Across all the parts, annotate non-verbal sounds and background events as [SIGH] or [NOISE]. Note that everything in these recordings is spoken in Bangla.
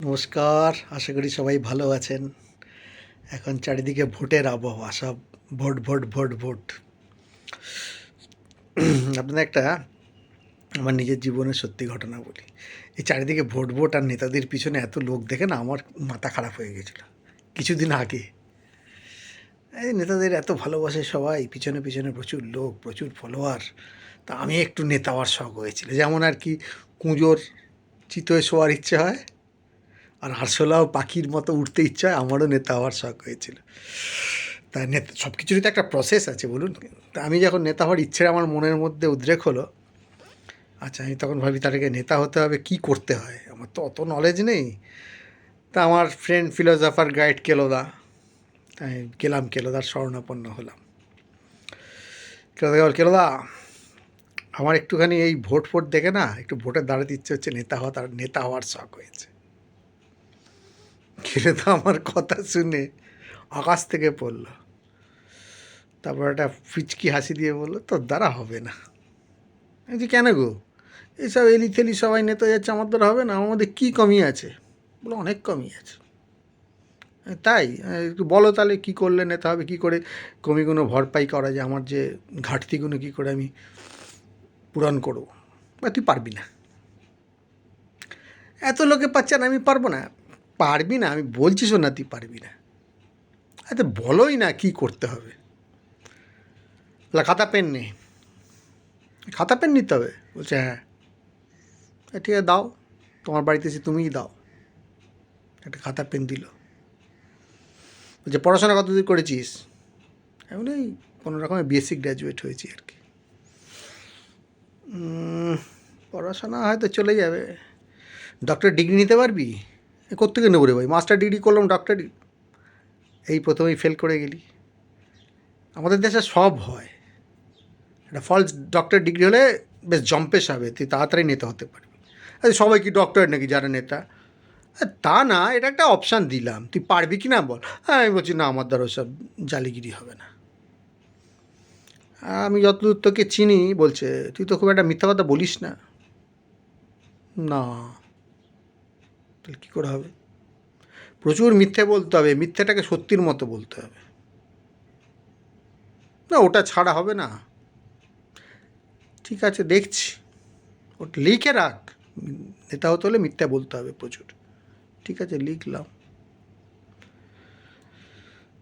নমস্কার, আশা করি সবাই ভালো আছেন। এখন চারিদিকে ভোটের আবহাওয়া, সব ভোট ভোট ভোট ভোট। আপনাদের একটা আমার নিজের জীবনের সত্যি ঘটনা বলি। এই চারিদিকে ভোট ভোট আর নেতাদের পিছনে এত লোক দেখে না আমার মাথা খারাপ হয়ে গেছিল। কিছুদিন আগে। এই নেতাদের এত ভালোবাসে সবাই, পিছনে পিছনে প্রচুর লোক, প্রচুর ফলোয়ার তা আমি একটু নেতা হওয়ার শখ হয়েছিল। যেমন আর কি কুঁজোর চিতোয় শোয়ার ইচ্ছে হয় আর আরশোলাও পাখির মতো উঠতে ইচ্ছা হয় আমারও নেতা হওয়ার শখ হয়েছিল। তা নেতা সব কিছুরই তো একটা প্রসেস আছে, বলুন। তা আমি যখন নেতা হওয়ার ইচ্ছে আমার মনের মধ্যে উদ্রেক হলো আচ্ছা আমি তখন ভাবি তাদেরকে নেতা হতে হবে, কি করতে হয়? আমার তো অত নলেজ নেই। তা আমার ফ্রেন্ড ফিলোজফার গাইড কেলোদা, তাই গেলাম কেলোদার স্বর্ণাপন্ন হলাম। কেলোদা কেলোদা, আমার একটুখানি এই ভোট ফোট দেখে না, একটু ভোটে দাঁড়াতে ইচ্ছে হচ্ছে, নেতা হওয়া তার, নেতা হওয়ার শখ হয়েছে। ঘিরে তো আমার কথা শুনে আকাশ থেকে পড়ল। তারপর একটা ফিচকি হাসি দিয়ে বলল, তোর দ্বারা হবে না। যে কেন গো? এইসব এলি থেলি সবাই নেতা যাচ্ছে, আমার দ্বারা হবে না। আমার মধ্যে কী কমি আছে? বলো অনেক কমি আছে। তাই? একটু বলো তাহলে, কী করলে নেতা হবে, কী করে কমিগুলো ভরপাই করা যায়? আমার যে ঘাটতিগুলো কী করে আমি পূরণ করব? বা তুই পারবি না। এত লোকে পাচ্ছেন আমি পারব না। পারবি না? আমি বলছি শোনা তুই পারবি না। আচ্ছা বলোই না কি করতে হবে। খাতা পেন নেই খাতা পেন নিতে হবে। বলছে হ্যাঁ। "এ, ঠিক আছে দাও। তোমার বাড়িতে এসে তুমিই দাও। একটা খাতা পেন দিল। বলছে পড়াশোনা কতদূর করেছিস? এমন এই কোনো রকমের বিএসসি গ্র্যাজুয়েট হয়েছি আর কি। পড়াশোনা হয়তো চলে যাবে। ডক্টর ডিগ্রি নিতে পারবি? এ কোত্থেকে নেব রে ভাই? মাস্টার ডিগ্রি করলাম ডক্টর এই প্রথমেই ফেল করে গেলি। আমাদের দেশে সব হয়। একটা ফলস ডক্টর ডিগ্রি হলে বেশ জম্পেশ হবে তুই তাড়াতাড়ি নেতা হতে পারবি। আরে সবাই কি ডক্টর নাকি যারা নেতা? তা না, এটা একটা অপশান দিলাম। তুই পারবি কি না বল? হ্যাঁ আমি বলছি, না, আমার দ্বারা সব জালিগিরি হবে না। আমি যতদূর তোকে চিনি, বলছে, তুই তো খুব একটা মিথ্যা কথা বলিস না। না। তাহলে কী করে হবে? প্রচুর মিথ্যে বলতে হবে, মিথ্যেটাকে সত্যির মতো বলতে হবে। না, ওটা ছাড়া হবে না। ঠিক আছে, দেখছি। ওটা লিখে রাখ। নেতা হতে হলে মিথ্যা বলতে হবে প্রচুর। ঠিক আছে, লিখলাম।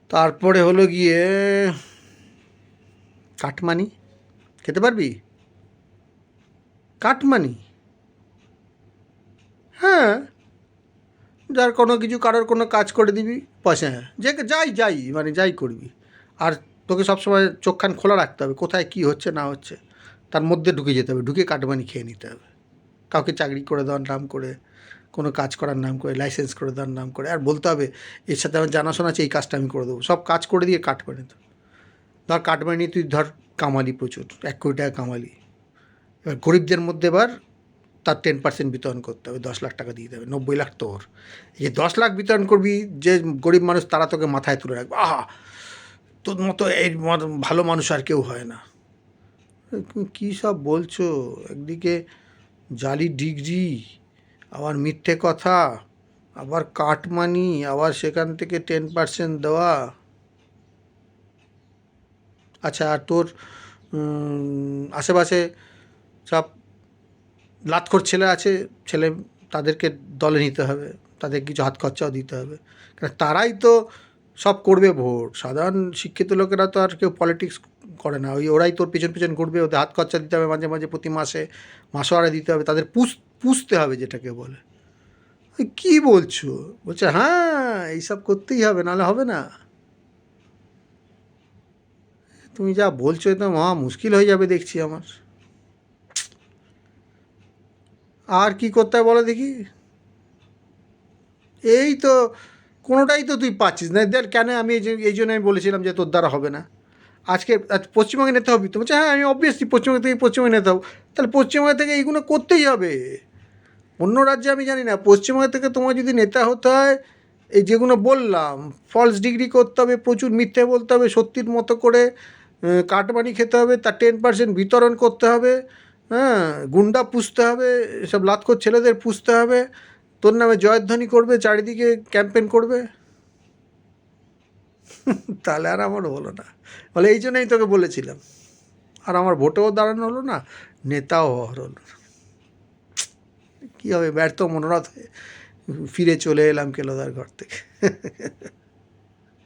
তারপরে হলো গিয়ে কাটমানি। খেতে পারবি? কাটমানি। হ্যাঁ। যার কোনো কিছু, কারোর কোনো কাজ করে দিবি, পয়সা হ্যাঁ যে যাই যাই মানে যাই করবি। আর তোকে সবসময় চোখখান খোলা রাখতে হবে, কোথায় কী হচ্ছে, না হচ্ছে। তার মধ্যে ঢুকে যেতে হবে, ঢুকে কাটমানি খেয়ে নিতে হবে। কাউকে চাকরি করে দেওয়ার নাম করে, কোনো কাজ করার নাম করে লাইসেন্স করে দেওয়ার নাম করে, আর বলতে হবে, এর সাথে আমার জানাশোনা আছে, এই কাজটা আমি করে দেবো। সব কাজ করে দিয়ে কাট করে দেবো ধর কাটমানি, তুই ধর কামালি প্রচুর, এক কোটি টাকা কামালি। এবার গরিবদের মধ্যে এবার তার টেন পার্সেন্ট বিতরণ করতে হবে, দশ লাখ টাকা দিয়ে দেবে, নব্বই লাখ তোর। যে দশ লাখ বিতরণ করবি, যে গরিব মানুষ তারা তোকে মাথায় তুলে রাখবে, আহা! তোর মতো এই ভালো মানুষ আর কেউ হয় না। কী সব বলছো? একদিকে জালি ডিগ্রি আবার মিথ্যে কথা, আবার কাটমানি আবার সেখান থেকে টেন পার্সেন্ট দেওয়া। আচ্ছা আর তোর আশেপাশে সব লাতখোর ছেলে আছে, ছেলে তাদেরকে দলে নিতে হবে তাদের কিছু হাত খরচাও দিতে হবে। কারণ তারাই তো সব করবে ভোট সাধারণ শিক্ষিত লোকেরা তো আর কেউ পলিটিক্স করে না। ওই ওরাই তোর পেছন পেছন ঘুরবে, ওদের হাত খরচা দিতে হবে মাঝে মাঝে প্রতি মাসে মাসো মাসোয়ারা দিতে হবে, তাদের পুষ, পুষতে হবে যেটাকে বলে। কী বলছো? বলছে হ্যাঁ এইসব করতেই হবে, নাহলে হবে না। তুমি যা বলছো এ তো মহা মুশকিল হয়ে যাবে দেখছি আমার। আর কি করতে হয় বলো দেখি? এই তো কোনোটাই তো তুই পাচ্ছিস না। দেখ কেন আমি এই জন্য আমি বলেছিলাম যে তোর দ্বারা হবে না। আজকে আজ পশ্চিমবঙ্গে নিতে হবে তো। বলছে হ্যাঁ আমি অবভিয়াসলি পশ্চিমবঙ্গ থেকে পশ্চিমবঙ্গে নিতে হবে। তাহলে পশ্চিমবঙ্গ থেকে এইগুলো করতেই হবে। অন্য রাজ্যে আমি জানি না। পশ্চিমবঙ্গ থেকে তোমার যদি নেতা হতে হয় এই যেগুলো বললাম ফলস ডিগ্রি করতে হবে প্রচুর মিথ্যে বলতে হবে সত্যির মতো করে আহ, কাটমানি খেতে হবে তার টেন পার্সেন্ট বিতরণ করতে হবে। হ্যাঁ গুন্ডা পুষতে হবে, এসব লাতখোর ছেলেদের পুষতে হবে। তোর নামে জয়ধ্বনি করবে, চারিদিকে ক্যাম্পেন করবে। [LAUGHS] তাহলে আর আমার হলো না। বলে, এই জন্যই তোকে বলেছিলাম। আর আমার ভোটেও দাঁড়ানো হলো না, নেতাও হওয়ার হলো না। কী হবে, ব্যর্থ মনোরথ হয়ে ফিরে চলে এলাম কেলোদার ঘর থেকে। [LAUGHS]